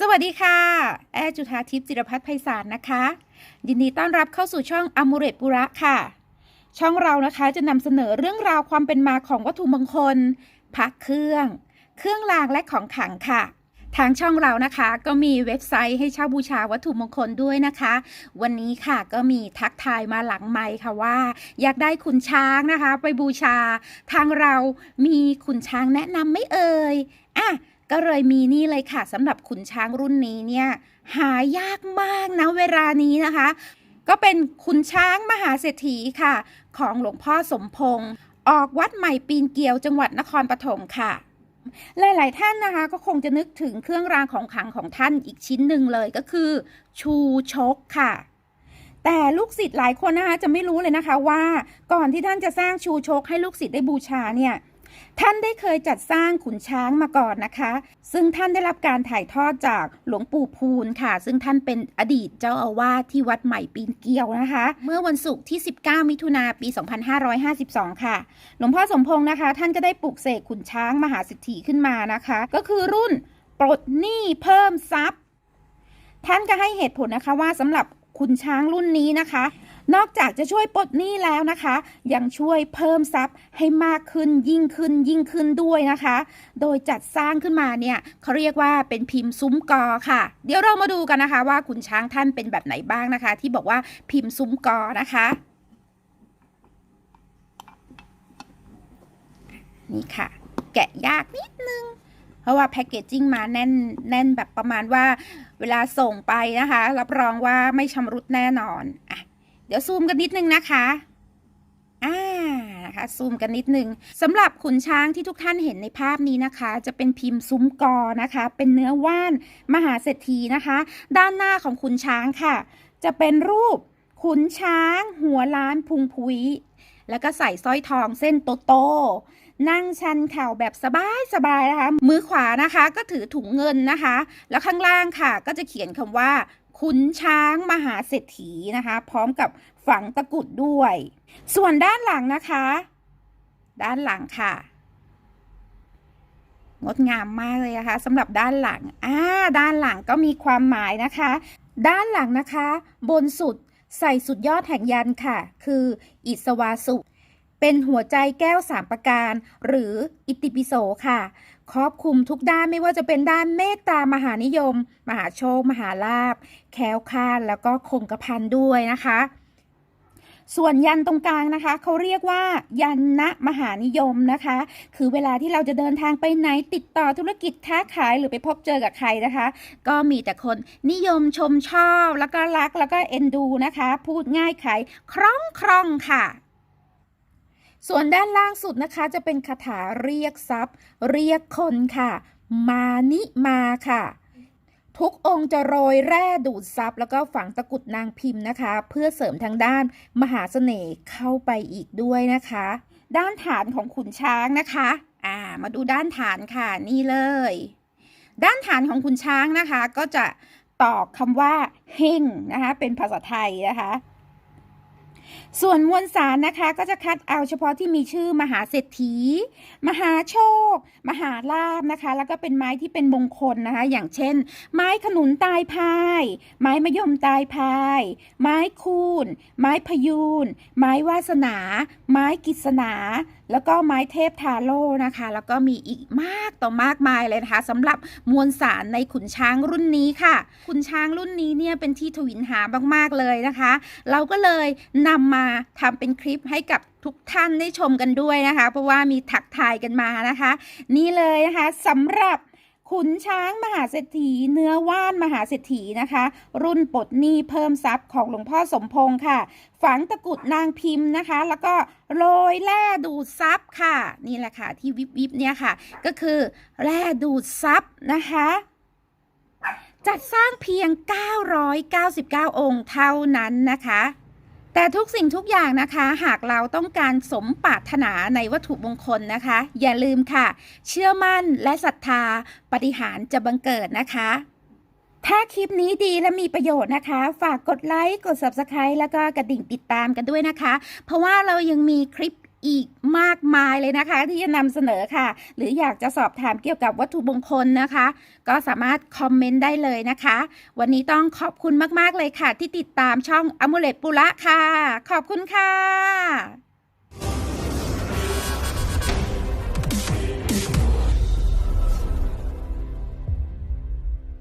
สวัสดีค่ะ แอร์จุธาทิพย์จิรพัฒน์ไพศาลนะคะ ยินดีต้อนรับเข้าสู่ช่องอมูเรตปุระค่ะ ช่องเรานะคะจะนำเสนอเรื่องราวความเป็นมาของวัตถุมงคลพักเครื่อง เครื่องรางและของขลังค่ะ ทางช่องเรานะคะก็มีเว็บไซต์ให้เช่าบูชาวัตถุมงคลด้วยนะคะ วันนี้ค่ะก็มีทักทายมาหลังไมค์ค่ะว่า อยากได้ขุนช้างนะคะ ไปบูชา ทางเรามีขุนช้างแนะนำไม่เอ่ยอะ ก็เลยมีนี่เลยค่ะสำหรับขุนช้างรุ่นนี้เนี่ยหายากมากนะเวลานี้นะคะ ก็เป็นขุนช้างมหาเศรษฐีค่ะ ของหลวงพ่อสมพงศ์ออกวัดใหม่ปีนเกียวจังหวัดนครปฐมค่ะ หลาย ๆ ท่านนะคะก็คงจะนึกถึงเครื่องรางของขลังของท่านอีกชิ้นหนึ่งเลยก็คือ ชูชกค่ะ แต่ลูกศิษย์หลายคนนะคะจะไม่รู้เลยนะคะว่าก่อนที่ท่านจะสร้างชูชกให้ลูกศิษย์ได้บูชาเนี่ย ท่านได้เคยจัดสร้างขุนช้างมาก่อนนะคะ ซึ่งท่านได้รับการถ่ายทอดจากหลวงปู่พูนค่ะ ซึ่งท่านเป็นอดีตเจ้าอาวาสที่วัดใหม่ปีนเกียวนะคะ เมื่อวันศุกร์ที่ 19 มิถุนาปี 2552 ค่ะ หลวงพ่อสมพงษ์นะคะ ท่านก็ได้ปลุกเสกขุนช้างมหาสิทธิขึ้นมานะคะ ก็คือรุ่นปลดหนี้เพิ่มทรัพย์ ท่านก็ให้เหตุผลนะคะว่าสำหรับขุนช้างรุ่นนี้นะคะ นอกจากจะช่วยปลดหนี้แล้วนะคะ ยังช่วยเพิ่มทรัพย์ให้มากขึ้นยิ่งขึ้นยิ่งขึ้นด้วยนะคะ โดยจัดสร้างขึ้นมาเนี่ยเขาเรียกว่าเป็นพิมพ์ซุ้มกอค่ะ เดี๋ยวเรามาดูกันนะคะ ว่าขุนช้างท่านเป็นแบบไหนบ้างนะคะ ที่บอกว่าพิมพ์ซุ้มกอนะคะนี่ค่ะ แกะยากนิดนึง เพราะว่าแพคเกจจิ้งมาแน่นแน่นแบบประมาณว่า เวลาส่งไปนะคะ รับรองว่าไม่ชำรุดแน่นอนอะ เดี๋ยวซูมกันนิดนึงนะคะอ่านะคะซูมกันนิดนึงสำหรับขุนช้างที่ทุกท่านเห็นในภาพนี้นะคะ จะเป็นพิมพ์ซุ้มกอนะคะ เป็นเนื้อว่านมหาเศรษฐีนะคะ ด้านหน้าของขุนช้างค่ะ จะเป็นรูปขุนช้าง หัวล้านพุงพุยแล้วก็ใส่สร้อยทองเส้นโตๆนั่งชันเข่าแบบสบายสบายๆนะคะ มือขวานะคะก็ถือถุงเงินนะคะ แล้วข้างล่างค่ะก็จะเขียนคำว่า ขุนช้างมหาเศรษฐีนะคะ พร้อมกับฝังตะกุดด้วย ส่วนด้านหลังนะคะ ด้านหลังค่ะ งดงามมากเลยนะคะสำหรับด้านหลังอ่าด้านหลังก็มีความหมายนะคะ ด้านหลังนะคะ บนสุดใส่สุดยอดแห่งยันค่ะ คืออิสวาสุ เป็นหัวใจแก้วสามประการ หรืออิติปิโสค่ะ ครอบคลุมทุกด้านไม่ว่าจะเป็นด้านเมตตามหานิยม มหาโชค มหาลาภแค้วคาดแล้วก็คงกระพันด้วยนะคะ ส่วนยันตรงกลางนะคะเขาเรียกว่ายันนะมหานิยมนะคะ คือเวลาที่เราจะเดินทางไปไหนติดต่อธุรกิจค้าขายหรือไปพบเจอกับใครนะคะ ก็มีแต่คนนิยมชมชอบแล้วก็รักแล้วก็เอ็นดูนะคะ พูดง่ายขายคล่องคล่องค่ะ ส่วนด้านล่างสุดนะคะจะเป็นคาถาเรียกทรัพย์ เรียกคนค่ะ มานิมาค่ะ ทุกองค์จะโรยแร่ดูดซับแล้วก็ฝังตะกุดนางพิมพ์นะคะ เพื่อเสริมทางด้านมหาเสน่ห์เข้าไปอีกด้วยนะคะ ด้านฐานของขุนช้างนะคะอ่ามาดูด้านฐานค่ะนี่เลย ด้านฐานของขุนช้างนะคะ ก็จะตอกคำว่าเฮงนะคะ เป็นภาษาไทยนะคะ ส่วนมวลสารนะคะก็จะคัดเอาเฉพาะที่มีชื่อมหาเศรษฐี มหาโชค มหาลาบนะคะ แล้วก็เป็นไม้ที่เป็นมงคลนะคะ อย่างเช่น ไม้ขนุนตายพาย ไม้มะยมตายพาย ไม้คูนไม้พยูนไม้วาสนา ไม้กิษณาแล้วก็ไม้เทพทาโร่นะคะ แล้วก็มีอีกมากต่อมากมายเลยนะคะสำหรับมวลสารในขุนช้างรุ่นนี้ค่ะ ขุนช้างรุ่นนี้เนี่ยเป็นที่ทวินหามากๆเลยนะคะ เราก็เลยนำมาทำเป็นคลิปให้กับทุกท่านได้ชมกันด้วยนะคะ เพราะว่ามีถักทายกันมานะคะ นี่เลยนะคะสำหรับขุนช้างมหาเศรษฐีเนื้อว่านมหาเศรษฐีนะคะ รุ่นปลดหนี้เพิ่มทรัพย์ของหลวงพ่อสมพงษ์ค่ะ ฝังตะกุดนางพิมพ์นะคะ แล้วก็โรยแร่ดูดซับค่ะ นี่แหละค่ะ ที่วิบวิบเนี่ยค่ะ ก็คือแร่ดูดซับนะคะจัดสร้างเพียง 999 องค์เท่านั้นนะคะ แต่ทุกสิ่งทุกอย่างนะคะ หากเราต้องการสมปรารถนาในวัตถุมงคลนะคะ อย่าลืมค่ะ เชื่อมั่นและศรัทธาปฏิหารจะบังเกิดนะคะ ถ้าคลิปนี้ดีและมีประโยชน์นะคะ ฝากกดไลค์ กด Subscribe แล้วก็กระดิ่งติดตามกันด้วยนะคะ เพราะว่าเรายังมีคลิป อีกมากมายเลยนะคะ ที่จะนำเสนอค่ะ หรืออยากจะสอบถามเกี่ยวกับวัตถุมงคลนะคะ ก็สามารถคอมเมนต์ได้เลยนะคะ วันนี้ต้องขอบคุณมากๆเลยค่ะ ที่ติดตามช่องอมูเลตปุระค่ะ ขอบคุณค่ะ